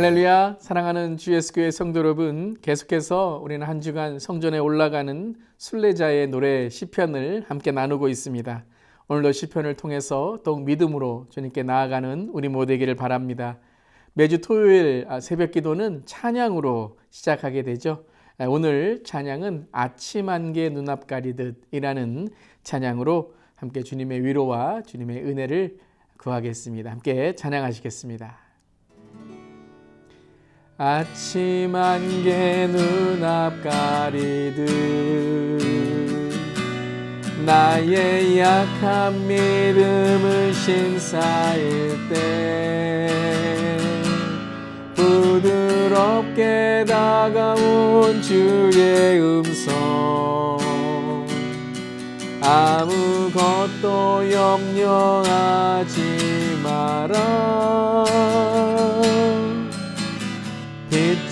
할렐루야 사랑하는 GS교회 성도 여러분 계속해서 우리는 한 주간 성전에 올라가는 순례자의 노래 시편을 함께 나누고 있습니다. 오늘도 시편을 통해서 더욱 믿음으로 주님께 나아가는 우리 모두에기를 바랍니다. 매주 토요일 아, 새벽 기도는 찬양으로 시작하게 되죠. 아, 오늘 찬양은 아침 안개 눈앞 가리듯이라는 찬양으로 함께 주님의 위로와 주님의 은혜를 구하겠습니다. 함께 찬양하시겠습니다. 아침 안개 눈앞 가리듯 나의 약한 믿음을 신사일 때 부드럽게 다가온 주의 음성. 아무것도 염려하지 마라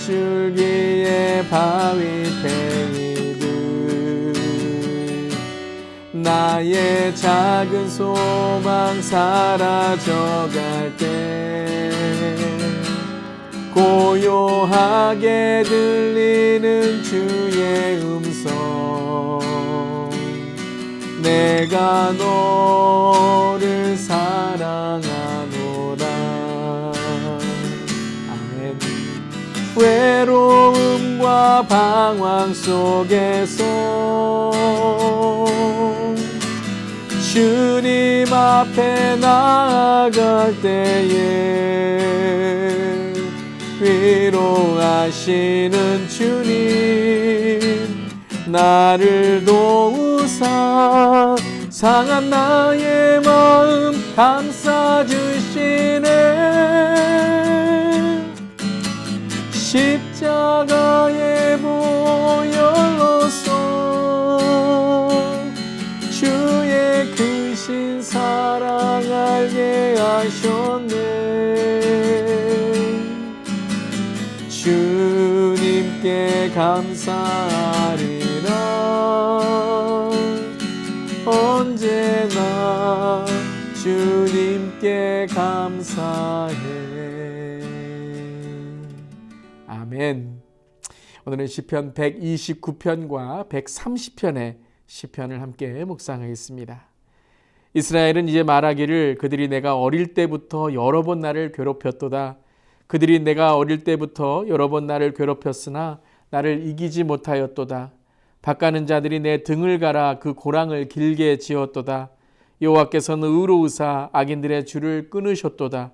줄기에 바위 팽이듯 나의 작은 소망 사라져갈 때 고요하게 들리는 주의 음성. 내가 너를 사랑하 외로움과 방황 속에서 주님 앞에 나아갈 때에 위로하시는 주님 나를 도우사 상한 나의 마음 감싸 주 십자가의 보혈로서 주의 크신 사랑 알게 하셨네. 주님께 감사하리라. 언제나 주님께 감사해 아멘 오늘은 시편 129편과 130편의 시편을 함께 묵상하겠습니다 이스라엘은 이제 말하기를 그들이 내가 어릴 때부터 여러 번 나를 괴롭혔도다 그들이 내가 어릴 때부터 여러 번 나를 괴롭혔으나 나를 이기지 못하였도다. 바가는 자들이 내 등을 갈아 그 고랑을 길게 지었도다. 여호와께서는 의로우사 악인들의 줄을 끊으셨도다.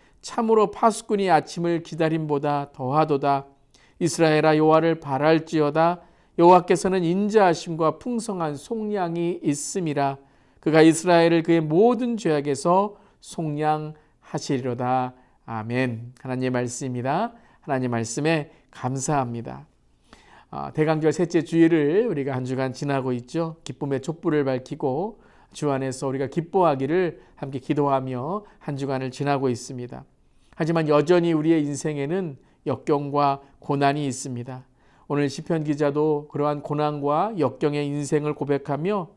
참으로 파수꾼이 아침을 기다림보다 더하도다. 이스라엘아 여호와를 바랄지어다. 여호와께서는 인자하심과 풍성한 속량이 있음이라. 그가 이스라엘을 그의 모든 죄악에서 속량하시리로다. 아멘. 하나님의 말씀입니다. 하나님 말씀에 감사합니다. 아, 대강절 셋째 주일을 우리가 한 주간 지나고 있죠. 기쁨의 촛불을 밝히고 주 안에서 우리가 기뻐하기를 함께 기도하며 한 주간을 지나고 있습니다. 하지만 여전히 우리의 인생에는 역경과 고난이 있습니다. 오늘 시편 기자도 그러한 고난과 역경의 인생을 고백하며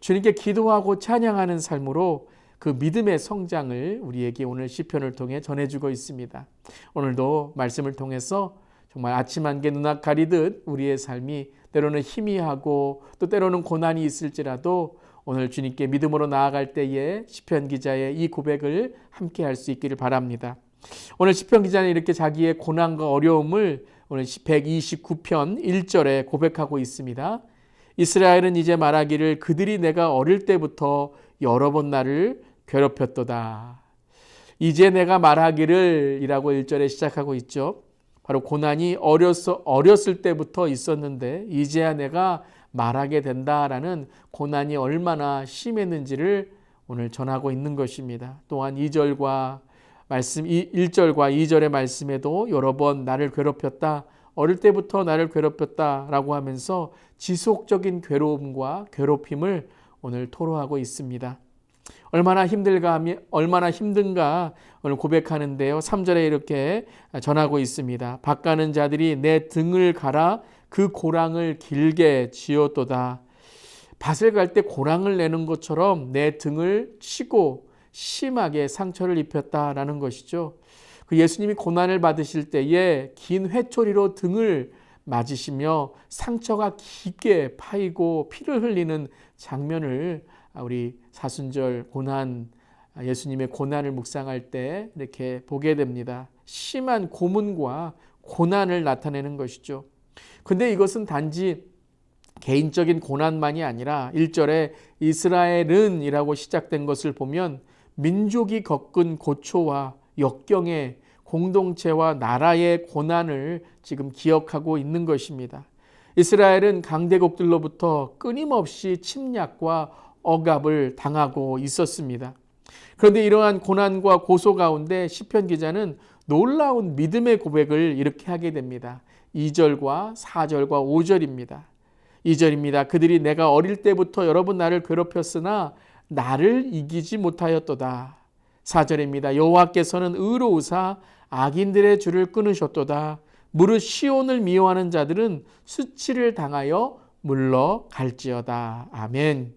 주님께 기도하고 찬양하는 삶으로 그 믿음의 성장을 우리에게 오늘 시편을 통해 전해주고 있습니다. 오늘도 말씀을 통해서 정말 아침 안개 눈앞 가리듯 우리의 삶이 때로는 희미하고 또 때로는 고난이 있을지라도 오늘 주님께 믿음으로 나아갈 때에 시편 기자의 이 고백을 함께 할 수 있기를 바랍니다. 오늘 시편 기자는 이렇게 자기의 고난과 어려움을 오늘 129편 1절에 고백하고 있습니다. 이스라엘은 이제 말하기를 그들이 내가 어릴 때부터 여러 번 나를 괴롭혔도다. 이제 내가 말하기를 이라고 1절에 시작하고 있죠. 바로 고난이 어렸어, 어렸을 때부터 있었는데 이제야 내가 말하게 된다라는 고난이 얼마나 심했는지를 오늘 전하고 있는 것입니다. 또한 2절과 말씀 1절과 2절의 말씀에도 여러 번 나를 괴롭혔다. 어릴 때부터 나를 괴롭혔다라고 하면서 지속적인 괴로움과 괴롭힘을 오늘 토로하고 있습니다. 얼마나 힘들가 하면 얼마나 힘든가 오늘 고백하는데요. 3절에 이렇게 전하고 있습니다. 바가는 자들이 내 등을 갈아 그 고랑을 길게 지었도다. 밭을 갈 때 고랑을 내는 것처럼 내 등을 치고 심하게 상처를 입혔다라는 것이죠. 그 예수님이 고난을 받으실 때에 긴 회초리로 등을 맞으시며 상처가 깊게 파이고 피를 흘리는 장면을 우리 사순절 고난 예수님의 고난을 묵상할 때 이렇게 보게 됩니다. 심한 고문과 고난을 나타내는 것이죠. 근데 이것은 단지 개인적인 고난만이 아니라 1절에 이스라엘은 이라고 시작된 것을 보면 민족이 겪은 고초와 역경의 공동체와 나라의 고난을 지금 기억하고 있는 것입니다. 이스라엘은 강대국들로부터 끊임없이 침략과 억압을 당하고 있었습니다. 그런데 이러한 고난과 고소 가운데 시편 기자는 놀라운 믿음의 고백을 이렇게 하게 됩니다. 2절과 4절과 5절입니다. 2절입니다. 그들이 내가 어릴 때부터 여러분 나를 괴롭혔으나 나를 이기지 못하였도다. 4절입니다. 여호와께서는 의로우사 악인들의 줄을 끊으셨도다. 무릇 시온을 미워하는 자들은 수치를 당하여 물러갈지어다. 아멘.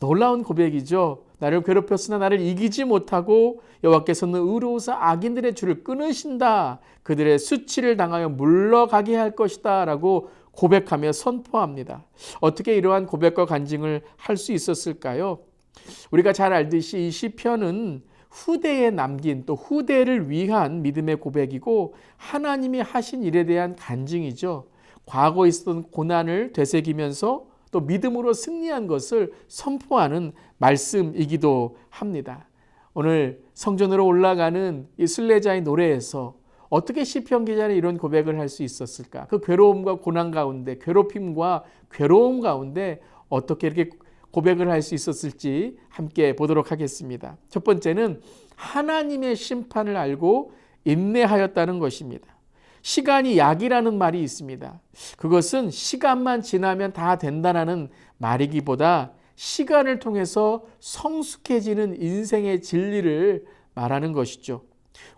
놀라운 고백이죠. 나를 괴롭혔으나 나를 이기지 못하고 여호와께서는 의로우사 악인들의 줄을 끊으신다. 그들의 수치를 당하여 물러가게 할 것이다라고 고백하며 선포합니다. 어떻게 이러한 고백과 간증을 할 수 있었을까요? 우리가 잘 알듯이 이 시편은 후대에 남긴 또 후대를 위한 믿음의 고백이고 하나님이 하신 일에 대한 간증이죠. 과거에 있었던 고난을 되새기면서 또 믿음으로 승리한 것을 선포하는 말씀이기도 합니다. 오늘 성전으로 올라가는 이 순례자의 노래에서 어떻게 시편 기자는 이런 고백을 할 수 있었을까? 그 괴로움과 고난 가운데, 괴롭힘과 괴로움 가운데 어떻게 이렇게 고백을 할 수 있었을지 함께 보도록 하겠습니다. 첫 번째는 하나님의 심판을 알고 인내하였다는 것입니다. 시간이 약이라는 말이 있습니다. 그것은 시간만 지나면 다 된다라는 말이기보다 시간을 통해서 성숙해지는 인생의 진리를 말하는 것이죠.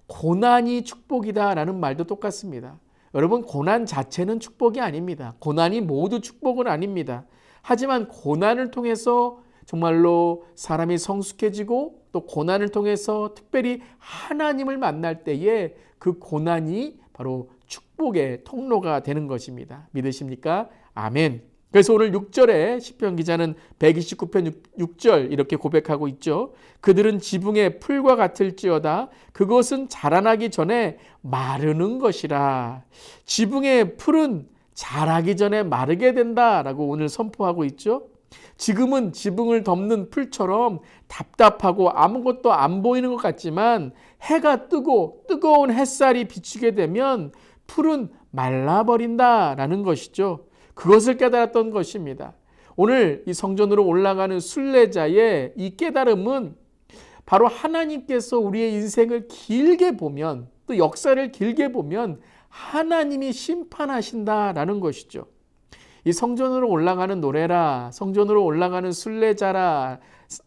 고난이 축복이다라는 말도 똑같습니다. 여러분, 고난 자체는 축복이 아닙니다. 고난이 모두 축복은 아닙니다. 하지만 고난을 통해서 정말로 사람이 성숙해지고 또 고난을 통해서 특별히 하나님을 만날 때에 그 고난이 바로 축복의 통로가 되는 것입니다. 믿으십니까? 아멘. 그래서 오늘 6절에 시편 기자는 129편 6, 절 이렇게 고백하고 있죠. 그들은 지붕의 풀과 같을지어다 그것은 자라나기 전에 마르는 것이라. 지붕의 풀은 자라기 전에 마르게 된다라고 오늘 선포하고 있죠. 지금은 지붕을 덮는 풀처럼 답답하고 아무것도 안 보이는 것 같지만 해가 뜨고 뜨거운 햇살이 비추게 되면 풀은 말라버린다라는 것이죠. 그것을 깨달았던 것입니다. 오늘 이 성전으로 올라가는 순례자의 이 깨달음은 바로 하나님께서 우리의 인생을 길게 보면 또 역사를 길게 보면 하나님이 심판하신다라는 것이죠. 이 성전으로 올라가는 노래라, 성전으로 올라가는 순례자라,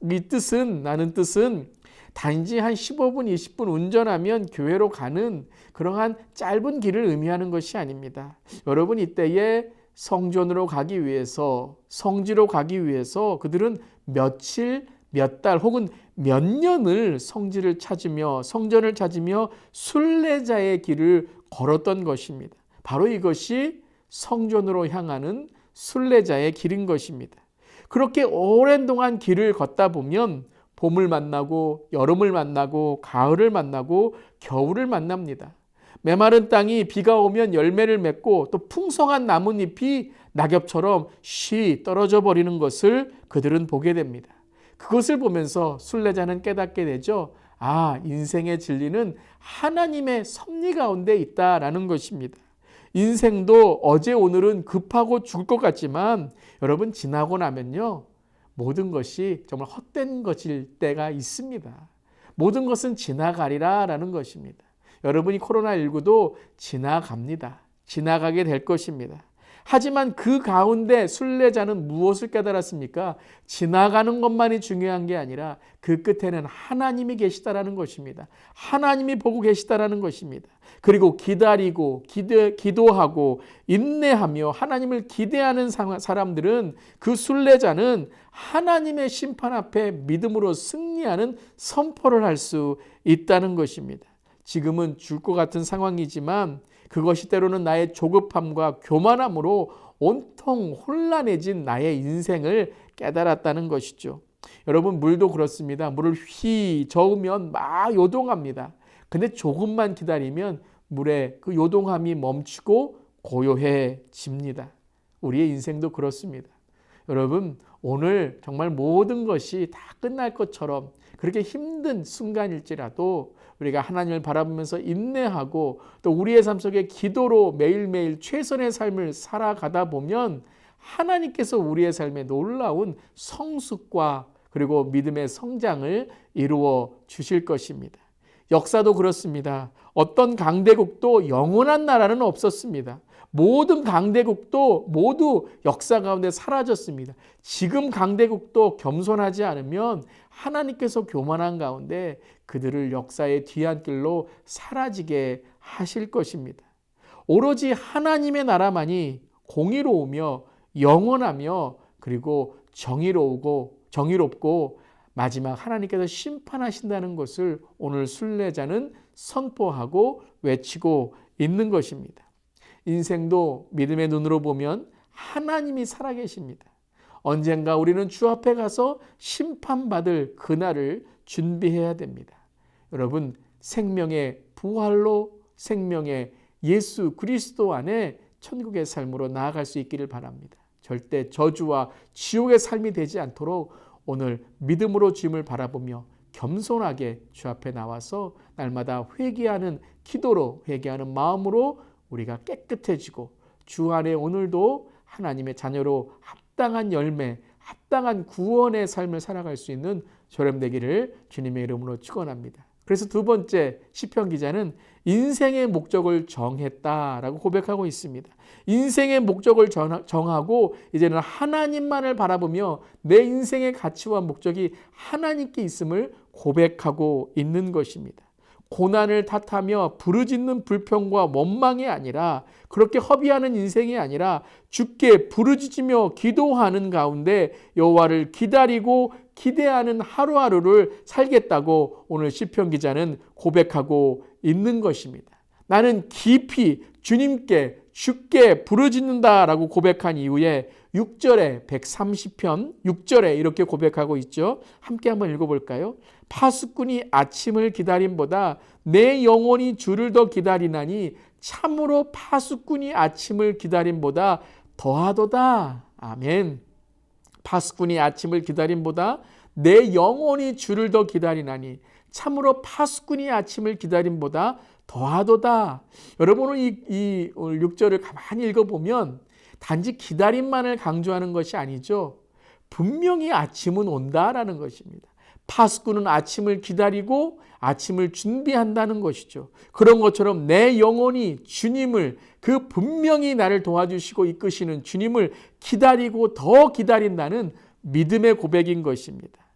이 뜻은, 나는 뜻은 단지 한 15분, 20분 운전하면 교회로 가는 그러한 짧은 길을 의미하는 것이 아닙니다. 여러분 이때에 성전으로 가기 위해서, 성지로 가기 위해서 그들은 며칠, 몇 달 혹은 몇 년을 성지를 찾으며 성전을 찾으며 순례자의 길을 걸었던 것입니다. 바로 이것이 성전으로 향하는 순례자의 길인 것입니다. 그렇게 오랜 동안 길을 걷다 보면 봄을 만나고 여름을 만나고 가을을 만나고 겨울을 만납니다. 메마른 땅이 비가 오면 열매를 맺고 또 풍성한 나뭇잎이 낙엽처럼 쉬 떨어져 버리는 것을 그들은 보게 됩니다. 그것을 보면서 순례자는 깨닫게 되죠. 아, 인생의 진리는 하나님의 섭리 가운데 있다라는 것입니다. 인생도 어제 오늘은 급하고 죽을 것 같지만 여러분 지나고 나면요. 모든 것이 정말 헛된 것일 때가 있습니다. 모든 것은 지나가리라라는 것입니다. 여러분이 코로나19도 지나갑니다. 지나가게 될 것입니다. 하지만 그 가운데 순례자는 무엇을 깨달았습니까? 지나가는 것만이 중요한 게 아니라 그 끝에는 하나님이 계시다라는 것입니다. 하나님이 보고 계시다라는 것입니다. 그리고 기다리고 기대, 기도하고 인내하며 하나님을 기대하는 사람들은 그 순례자는 하나님의 심판 앞에 믿음으로 승리하는 선포를 할 수 있다는 것입니다. 지금은 줄 것 같은 상황이지만 그것이 때로는 나의 조급함과 교만함으로 온통 혼란해진 나의 인생을 깨달았다는 것이죠. 여러분, 물도 그렇습니다. 물을 휘 저으면 막 요동합니다. 근데 조금만 기다리면 물의 그 요동함이 멈추고 고요해집니다. 우리의 인생도 그렇습니다. 여러분, 오늘 정말 모든 것이 다 끝날 것처럼 그렇게 힘든 순간일지라도 우리가 하나님을 바라보면서 인내하고 또 우리의 삶 속에 기도로 매일매일 최선의 삶을 살아가다 보면 하나님께서 우리의 삶에 놀라운 성숙과 그리고 믿음의 성장을 이루어 주실 것입니다. 역사도 그렇습니다. 어떤 강대국도 영원한 나라는 없었습니다. 모든 강대국도 모두 역사 가운데 사라졌습니다. 지금 강대국도 겸손하지 않으면 하나님께서 교만한 가운데 그들을 역사의 뒤안길로 사라지게 하실 것입니다. 오로지 하나님의 나라만이 공의로우며 영원하며 그리고 정의로우고 정의롭고 마지막 하나님께서 심판하신다는 것을 오늘 순례자는 선포하고 외치고 있는 것입니다. 인생도 믿음의 눈으로 보면 하나님이 살아계십니다. 언젠가 우리는 주 앞에 가서 심판받을 그날을 준비해야 됩니다. 여러분, 생명의 부활로 생명의 예수 그리스도 안에 천국의 삶으로 나아갈 수 있기를 바랍니다. 절대 저주와 지옥의 삶이 되지 않도록 오늘 믿음으로 주님을 바라보며 겸손하게 주 앞에 나와서 날마다 회개하는 기도로 회개하는 마음으로 우리가 깨끗해지고 주 안에 오늘도 하나님의 자녀로 합당한 열매, 합당한 구원의 삶을 살아갈 수 있는 저렴 되기를 주님의 이름으로 축원합니다. 그래서 두 번째 시편 기자는 인생의 목적을 정했다라고 고백하고 있습니다. 인생의 목적을 정하고 이제는 하나님만을 바라보며 내 인생의 가치와 목적이 하나님께 있음을 고백하고 있는 것입니다. 고난을 탓하며 부르짖는 불평과 원망이 아니라 그렇게 허비하는 인생이 아니라 주께 부르짖으며 기도하는 가운데 여호와를 기다리고 기대하는 하루하루를 살겠다고 오늘 시편 기자는 고백하고 있는 것입니다. 나는 깊이 주님께 주께 부르짖는다라고 고백한 이후에 6절에 130편 6절에 이렇게 고백하고 있죠. 함께 한번 읽어 볼까요? 파수꾼이 아침을 기다림보다 내 영혼이 주를 더 기다리나니 참으로 파수꾼이 아침을 기다림보다 더하도다. 아멘. 파수꾼이 아침을 기다림보다 내 영혼이 주를 더 기다리나니 참으로 파수꾼이 아침을 기다림보다 더하도다. 여러분은 이, 이 오늘 6절을 가만히 읽어보면 단지 기다림만을 강조하는 것이 아니죠. 분명히 아침은 온다라는 것입니다. 파수꾼은 아침을 기다리고 아침을 준비한다는 것이죠. 그런 것처럼 내 영혼이 주님을 그 분명히 나를 도와주시고 이끄시는 주님을 기다리고 더 기다린다는 믿음의 고백인 것입니다.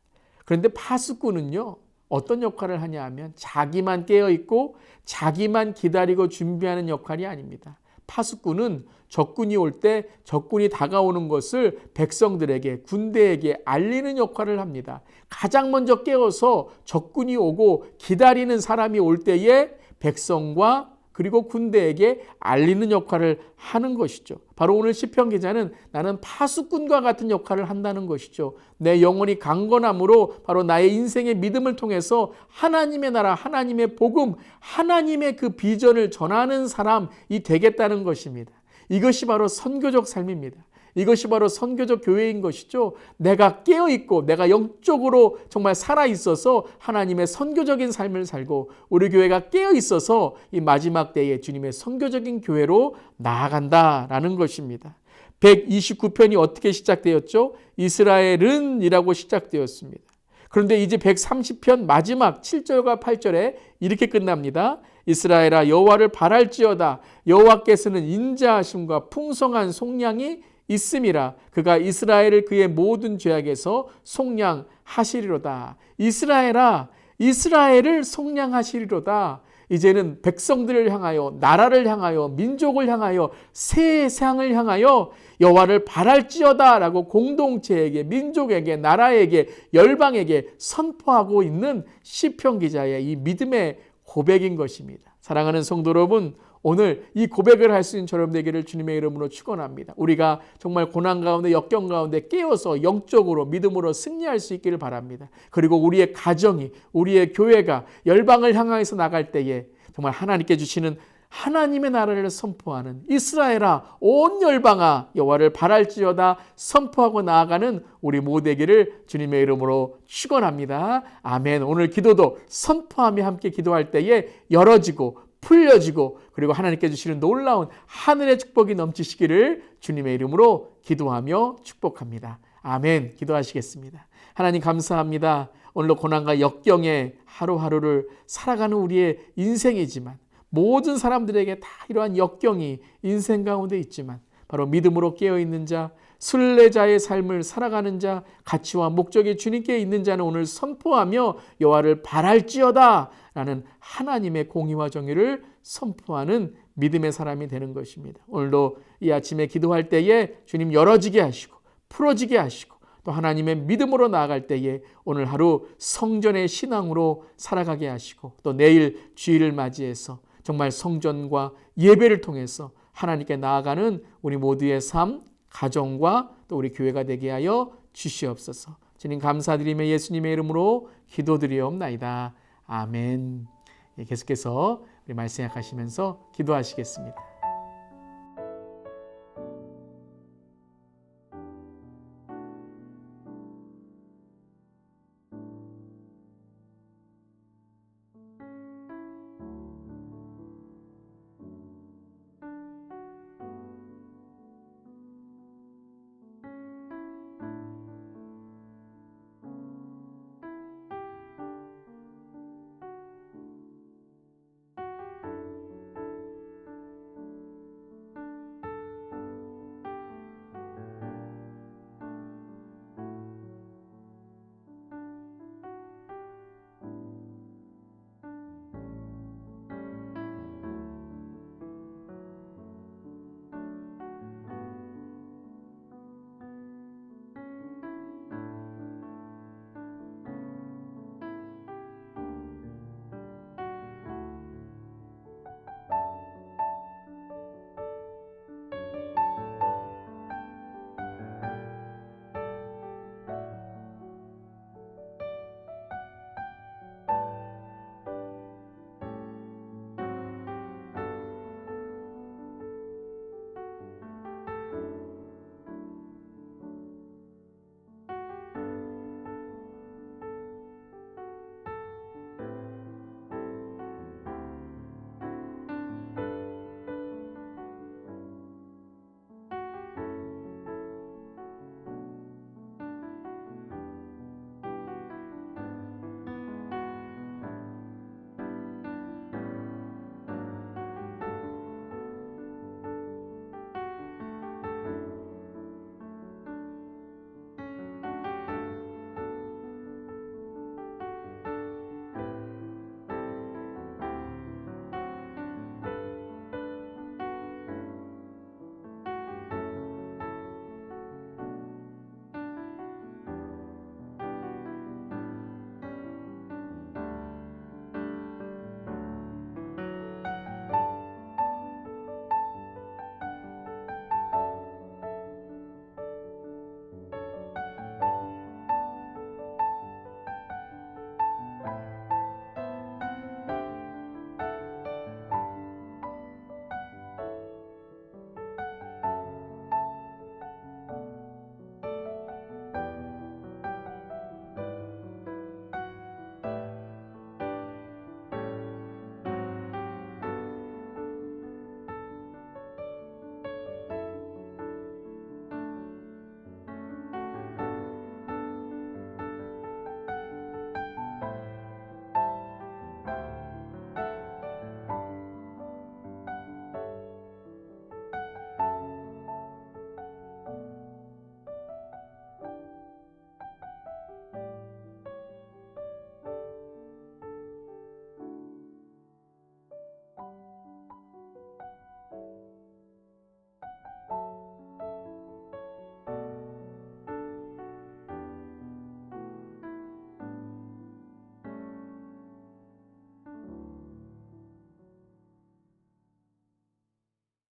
그런데 파수꾼은요, 어떤 역할을 하냐 하면 자기만 깨어 있고 자기만 기다리고 준비하는 역할이 아닙니다. 파수꾼은 적군이 올 때 적군이 다가오는 것을 백성들에게 군대에게 알리는 역할을 합니다. 가장 먼저 깨어서 적군이 오고 기다리는 사람이 올 때에 백성과 그 그리고 군대에게 알리는 역할을 하는 것이죠. 바로 오늘 시편 기자는 나는 파수꾼과 같은 역할을 한다는 것이죠. 내 영혼이 강건함으로 바로 나의 인생의 믿음을 통해서 하나님의 나라, 하나님의 복음, 하나님의 그 비전을 전하는 사람이 되겠다는 것입니다. 이것이 바로 선교적 삶입니다. 이것이 바로 선교적 교회인 것이죠. 내가 깨어 있고 내가 영적으로 정말 살아 있어서 하나님의 선교적인 삶을 살고 우리 교회가 깨어 있어서 이 마지막 때에 주님의 선교적인 교회로 나아간다라는 것입니다. 129편이 어떻게 시작되었죠? 이스라엘은이라고 시작되었습니다. 그런데 이제 130편 마지막 7절과 8절에 이렇게 끝납니다. 이스라엘아 여호와를 바랄지어다 여호와께서는 인자하심과 풍성한 속량이 있음이라 그가 이스라엘을 그의 모든 죄악에서 속량하시리로다. 이스라엘아 이스라엘을 속량하시리로다. 이제는 백성들을 향하여 나라를 향하여 민족을 향하여 세상을 향하여 여호와를 바랄지어다라고 공동체에게 민족에게 나라에게 열방에게 선포하고 있는 시편 기자의 이 믿음의 고백인 것입니다. 사랑하는 성도 여러분, 오늘 이 고백을 할 수 있는 저럼 되기를 주님의 이름으로 축원합니다. 우리가 정말 고난 가운데 역경 가운데 깨어서 영적으로 믿음으로 승리할 수 있기를 바랍니다. 그리고 우리의 가정이 우리의 교회가 열방을 향해서 나갈 때에 정말 하나님께 주시는 하나님의 나라를 선포하는 이스라엘아 온 열방아 여호와를 바랄지어다 선포하고 나아가는 우리 모두에게를 주님의 이름으로 축원합니다. 아멘. 오늘 기도도 선포하며 함께 기도할 때에 열어지고 풀려지고 그리고 하나님께 주시는 놀라운 하늘의 축복이 넘치시기를 주님의 이름으로 기도하며 축복합니다. 아멘. 기도하시겠습니다. 하나님 감사합니다. 오늘도 고난과 역경의 하루하루를 살아가는 우리의 인생이지만 모든 사람들에게 다 이러한 역경이 인생 가운데 있지만 바로 믿음으로 깨어 있는 자, 순례자의 삶을 살아가는 자, 가치와 목적이 주님께 있는 자는 오늘 선포하며 여호와를 바랄지어다라는 하나님의 공의와 정의를 선포하는 믿음의 사람이 되는 것입니다. 오늘도 이 아침에 기도할 때에 주님 열어지게 하시고 풀어지게 하시고 또 하나님의 믿음으로 나아갈 때에 오늘 하루 성전의 신앙으로 살아가게 하시고 또 내일 주일을 맞이해서 정말 성전과 예배를 통해서 하나님께 나아가는 우리 모두의 삶, 가정과 또 우리 교회가 되게 하여 주시옵소서. 주님 감사드리며 예수님의 이름으로 기도드리옵나이다. 아멘. 예, 계속해서 우리 말씀 약하시면서 기도하시겠습니다.